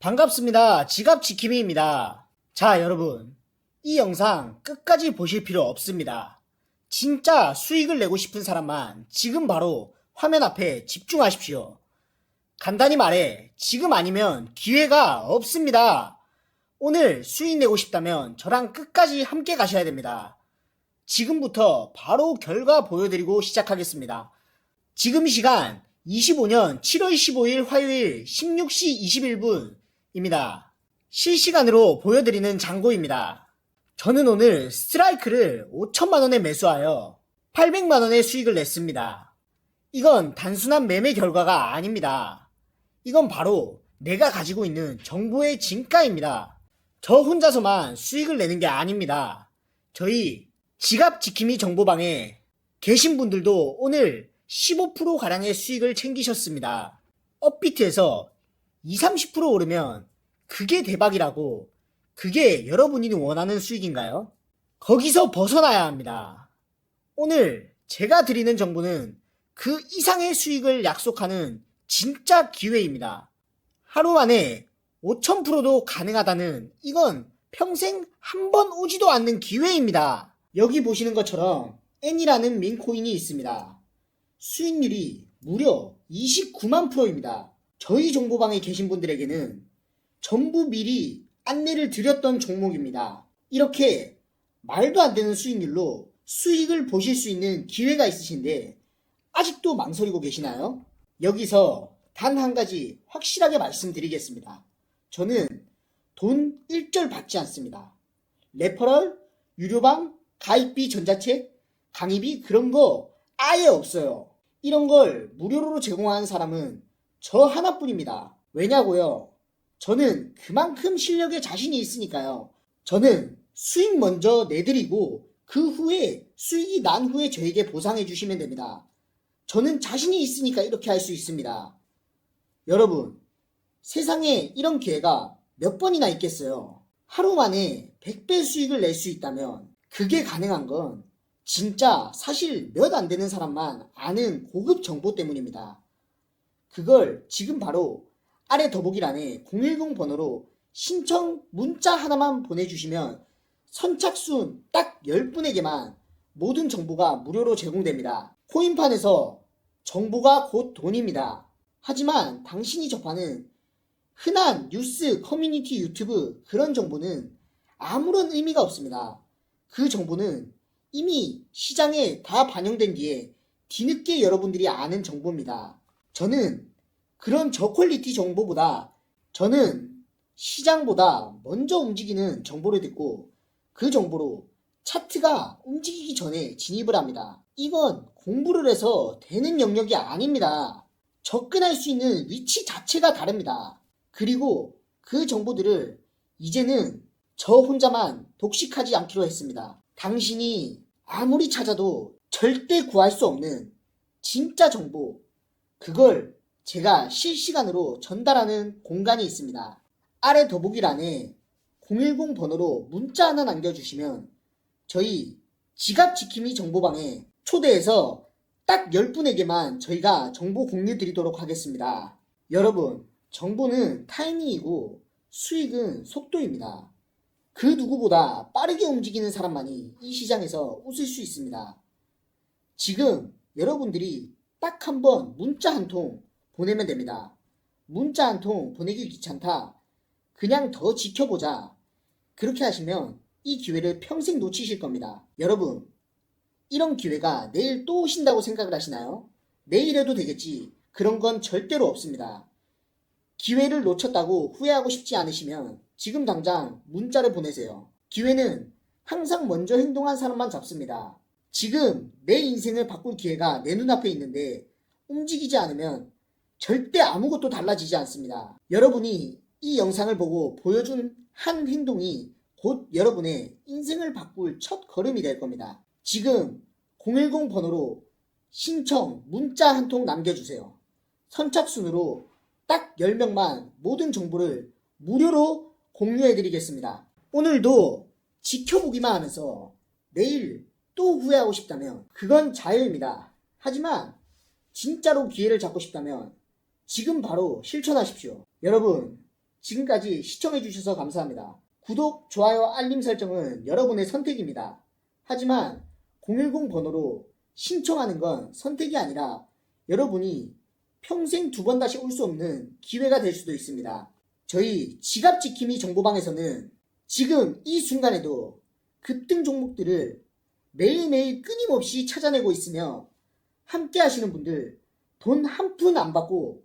반갑습니다. 지갑 지킴이입니다. 자, 여러분. 이 영상 끝까지 보실 필요 없습니다. 진짜 수익을 내고 싶은 사람만 지금 바로 화면 앞에 집중하십시오. 간단히 말해, 지금 아니면 기회가 없습니다. 오늘 수익 내고 싶다면 저랑 끝까지 함께 가셔야 됩니다. 지금부터 바로 결과 보여드리고 시작하겠습니다. 지금 시간 25년 7월 15일 화요일 16시 21분 입니다. 실시간으로 보여드리는 장고입니다. 저는 오늘 스트라이크를 5천만원에 매수하여 800만원의 수익을 냈습니다. 이건 단순한 매매 결과가 아닙니다. 이건 바로 내가 가지고 있는 정보의 진가입니다. 저 혼자서만 수익을 내는 게 아닙니다. 저희 지갑 지킴이 정보방에 계신 분들도 오늘 15%가량의 수익을 챙기셨습니다. 업비트에서 20, 30% 오르면 그게 대박이라고 그게 여러분이 원하는 수익인가요? 거기서 벗어나야 합니다. 오늘 제가 드리는 정보는 그 이상의 수익을 약속하는 진짜 기회입니다. 하루 만에 5000%도 가능하다는 이건 평생 한 번 오지도 않는 기회입니다. 여기 보시는 것처럼 N이라는 민코인이 있습니다. 수익률이 무려 29만 프로입니다. 저희 정보방에 계신 분들에게는 전부 미리 안내를 드렸던 종목입니다. 이렇게 말도 안 되는 수익률로 수익을 보실 수 있는 기회가 있으신데 아직도 망설이고 계시나요? 여기서 단 한 가지 확실하게 말씀드리겠습니다. 저는 돈 1절 받지 않습니다. 레퍼럴, 유료방, 가입비 전자책, 강의비 그런 거 아예 없어요. 이런 걸 무료로 제공하는 사람은 저 하나뿐입니다. 왜냐고요? 저는 그만큼 실력에 자신이 있으니까요. 저는 수익 먼저 내드리고 그 후에 수익이 난 후에 저에게 보상해 주시면 됩니다. 저는 자신이 있으니까 이렇게 할 수 있습니다. 여러분, 세상에 이런 기회가 몇 번이나 있겠어요. 하루 만에 100배 수익을 낼 수 있다면 그게 가능한 건 진짜 사실 몇 안 되는 사람만 아는 고급 정보 때문입니다. 그걸 지금 바로 아래 더보기란에 010 번호로 신청 문자 하나만 보내주시면 선착순 딱 10분에게만 모든 정보가 무료로 제공됩니다. 코인판에서 정보가 곧 돈입니다. 하지만 당신이 접하는 흔한 뉴스, 커뮤니티, 유튜브 그런 정보는 아무런 의미가 없습니다. 그 정보는 이미 시장에 다 반영된 뒤에 뒤늦게 여러분들이 아는 정보입니다. 저는 그런 저퀄리티 정보보다 저는 시장보다 먼저 움직이는 정보를 듣고 그 정보로 차트가 움직이기 전에 진입을 합니다. 이건 공부를 해서 되는 영역이 아닙니다. 접근할 수 있는 위치 자체가 다릅니다. 그리고 그 정보들을 이제는 저 혼자만 독식하지 않기로 했습니다. 당신이 아무리 찾아도 절대 구할 수 없는 진짜 정보, 그걸 제가 실시간으로 전달하는 공간이 있습니다. 아래 더보기란에 010 번호로 문자 하나 남겨주시면 저희 지갑 지킴이 정보방에 초대해서 딱 10분에게만 저희가 정보 공유 드리도록 하겠습니다. 여러분, 정보는 타이밍이고 수익은 속도입니다. 그 누구보다 빠르게 움직이는 사람만이 이 시장에서 웃을 수 있습니다. 지금 여러분들이 딱 한 번 문자 한 통 보내면 됩니다. 문자 한 통 보내기 귀찮다. 그냥 더 지켜보자. 그렇게 하시면 이 기회를 평생 놓치실 겁니다. 여러분, 이런 기회가 내일 또 오신다고 생각을 하시나요? 내일 해도 되겠지. 그런 건 절대로 없습니다. 기회를 놓쳤다고 후회하고 싶지 않으시면 지금 당장 문자를 보내세요. 기회는 항상 먼저 행동한 사람만 잡습니다. 지금 내 인생을 바꿀 기회가 내 눈앞에 있는데 움직이지 않으면 절대 아무것도 달라지지 않습니다. 여러분이 이 영상을 보고 보여준 한 행동이 곧 여러분의 인생을 바꿀 첫 걸음이 될 겁니다. 지금 010 번호로 신청 문자 한 통 남겨주세요. 선착순으로 딱 10명만 모든 정보를 무료로 공유해드리겠습니다. 오늘도 지켜보기만 하면서 내일 또 후회하고 싶다면 그건 자유입니다. 하지만 진짜로 기회를 잡고 싶다면 지금 바로 실천하십시오. 여러분, 지금까지 시청해주셔서 감사합니다. 구독, 좋아요, 알림 설정은 여러분의 선택입니다. 하지만 010 번호로 신청하는 건 선택이 아니라 여러분이 평생 두 번 다시 올 수 없는 기회가 될 수도 있습니다. 저희 지갑 지킴이 정보방에서는 지금 이 순간에도 급등 종목들을 매일매일 끊임없이 찾아내고 있으며 함께 하시는 분들 돈 한 푼 안 받고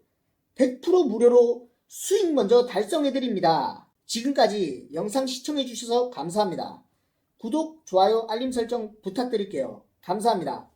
100% 무료로 수익 먼저 달성해드립니다. 지금까지 영상 시청해주셔서 감사합니다. 구독, 좋아요, 알림 설정 부탁드릴게요. 감사합니다.